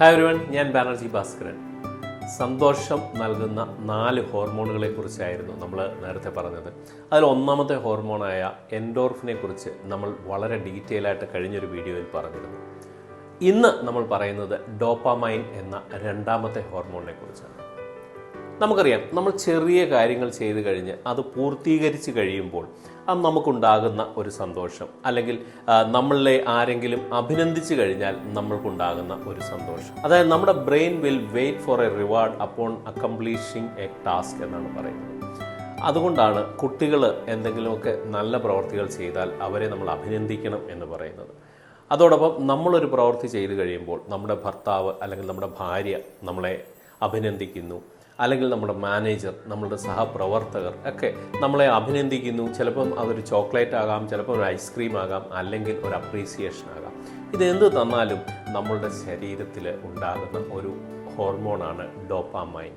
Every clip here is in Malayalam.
ഹായ് ഒരുവൺ ഞാൻ ബാനർജി ഭാസ്കരൻ. സന്തോഷം നൽകുന്ന നാല് ഹോർമോണുകളെ കുറിച്ചായിരുന്നു നമ്മൾ നേരത്തെ പറഞ്ഞത്. അതിൽ ഒന്നാമത്തെ ഹോർമോണായ എൻഡോർഫിനെ കുറിച്ച് നമ്മൾ വളരെ ഡീറ്റെയിൽ ആയിട്ട് കഴിഞ്ഞൊരു വീഡിയോയിൽ പറഞ്ഞിരുന്നു. ഇന്ന് നമ്മൾ പറയുന്നത് ഡോപ്പാമൈൻ എന്ന രണ്ടാമത്തെ ഹോർമോണിനെ കുറിച്ചാണ്. നമുക്കറിയാം നമ്മൾ ചെറിയ കാര്യങ്ങൾ ചെയ്തു കഴിഞ്ഞ് അത് പൂർത്തീകരിച്ച് കഴിയുമ്പോൾ അത് നമുക്കുണ്ടാകുന്ന ഒരു സന്തോഷം. അല്ലെങ്കിൽ നമ്മളെ ആരെങ്കിലും അഭിനന്ദിച്ചു കഴിഞ്ഞാൽ നമ്മൾക്കുണ്ടാകുന്ന ഒരു സന്തോഷം. അതായത് നമ്മുടെ brain will wait for a reward upon accomplishing a task എന്നാണ് പറയുന്നത്. അതുകൊണ്ടാണ് കുട്ടികൾ എന്തെങ്കിലുമൊക്കെ നല്ല പ്രവർത്തികൾ ചെയ്താൽ അവരെ നമ്മൾ അഭിനന്ദിക്കണം എന്ന് പറയുന്നത്. അതോടൊപ്പം നമ്മളൊരു പ്രവൃത്തി ചെയ്തു കഴിയുമ്പോൾ നമ്മുടെ ഭർത്താവ് അല്ലെങ്കിൽ നമ്മുടെ ഭാര്യ നമ്മളെ അഭിനന്ദിക്കുന്നു. അല്ലെങ്കിൽ നമ്മുടെ മാനേജർ നമ്മളുടെ സഹപ്രവർത്തകർ ഒക്കെ നമ്മളെ അഭിനന്ദിക്കുന്നു. ചിലപ്പം അതൊരു ചോക്ലേറ്റ് ആകാം ചിലപ്പോൾ ഒരു ഐസ്ക്രീം ആകാം അല്ലെങ്കിൽ ഒരു അപ്രീസിയേഷൻ ആകാം. ഇതെന്ത് തന്നാലും നമ്മളുടെ ശരീരത്തിൽ ഉണ്ടാകുന്ന ഒരു ഹോർമോണാണ് ഡോപ്പാമൈൻ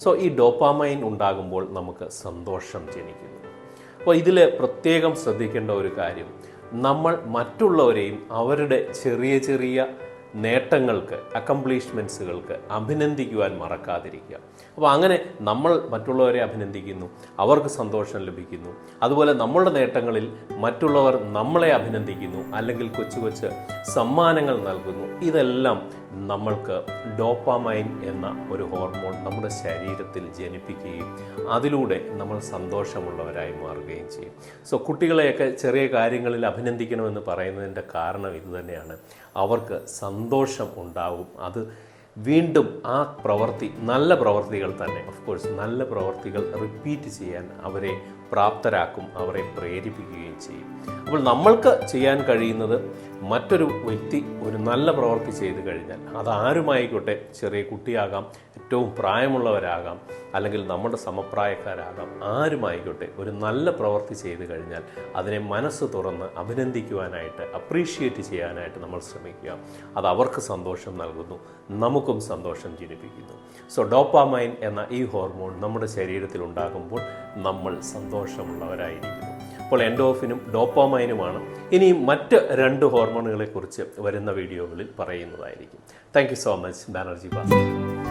സോ ഈ ഡോപ്പാമൈൻ ഉണ്ടാകുമ്പോൾ നമുക്ക് സന്തോഷം ജനിക്കുന്നു. അപ്പോൾ ഇതിൽ പ്രത്യേകം ശ്രദ്ധിക്കേണ്ട ഒരു കാര്യം നമ്മൾ മറ്റുള്ളവരെയും അവരുടെ ചെറിയ ചെറിയ നേട്ടങ്ങൾക്ക് അക്കംപ്ലീഷ്മെന്റ്സുകൾക്ക് അഭിനന്ദിക്കുവാൻ മറക്കാതിരിക്കുക. അപ്പോൾ അങ്ങനെ നമ്മൾ മറ്റുള്ളവരെ അഭിനന്ദിക്കുന്നു അവർക്ക് സന്തോഷം ലഭിക്കുന്നു. അതുപോലെ നമ്മളുടെ നേട്ടങ്ങളിൽ മറ്റുള്ളവർ നമ്മളെ അഭിനന്ദിക്കുന്നു അല്ലെങ്കിൽ കൊച്ചു കൊച്ചു സമ്മാനങ്ങൾ നൽകുന്നു. ഇതെല്ലാം നമ്മൾക്ക് ഡോപ്പാമൈൻ എന്ന ഒരു ഹോർമോൺ നമ്മുടെ ശരീരത്തിൽ ജനിപ്പിക്കുകയും അതിലൂടെ നമ്മൾ സന്തോഷമുള്ളവരായി മാറുകയും ചെയ്യും. സോ കുട്ടികളെയൊക്കെ ചെറിയ കാര്യങ്ങളിൽ അഭിനന്ദിക്കണമെന്ന് പറയുന്നതിന്റെ കാരണം ഇതുതന്നെയാണ് അവർക്ക് സന്തോഷം ഉണ്ടാവും. അത് വീണ്ടും ആ പ്രവൃത്തി നല്ല പ്രവൃത്തികൾ തന്നെ ഓഫ് കോഴ്സ് നല്ല പ്രവൃത്തികൾ റിപ്പീറ്റ് ചെയ്യാൻ അവരെ പ്രാപ്തരാക്കും അവരെ പ്രേരിപ്പിക്കുകയും ചെയ്യും. അപ്പോൾ നമ്മൾക്ക് ചെയ്യാൻ കഴിയുന്നത് മറ്റൊരു വ്യക്തി ഒരു നല്ല പ്രവൃത്തി ചെയ്തു കഴിഞ്ഞാൽ അത് ആരുമായിക്കോട്ടെ ചെറിയ കുട്ടിയാകാം ഏറ്റവും പ്രായമുള്ളവരാകാം അല്ലെങ്കിൽ നമ്മുടെ സമപ്രായക്കാരാകാം ആരുമായിക്കോട്ടെ ഒരു നല്ല പ്രവൃത്തി ചെയ്തു കഴിഞ്ഞാൽ അതിനെ മനസ്സ് തുറന്ന് അഭിനന്ദിക്കുവാനായിട്ട് അപ്രീഷിയേറ്റ് ചെയ്യാനായിട്ട് നമ്മൾ ശ്രമിക്കുക. അത് അവർക്ക് സന്തോഷം നൽകുന്നു നമുക്കും സന്തോഷം ജനിപ്പിക്കുന്നു. സോ ഡോപ്പാമൈൻ എന്ന ഈ ഹോർമോൺ നമ്മുടെ ശരീരത്തിൽ ഉണ്ടാകുമ്പോൾ നമ്മൾ സന്തോഷമുള്ളവരായിരിക്കുന്നു. അപ്പോൾ എൻഡോഫിനും ഡോപ്പോമൈനുമാണ് ഇനി മറ്റ് രണ്ട് ഹോർമോണുകളെക്കുറിച്ച് വരുന്ന വീഡിയോകളിൽ പറയുന്നതായിരിക്കും. Thank so much Banerjee Bhaskar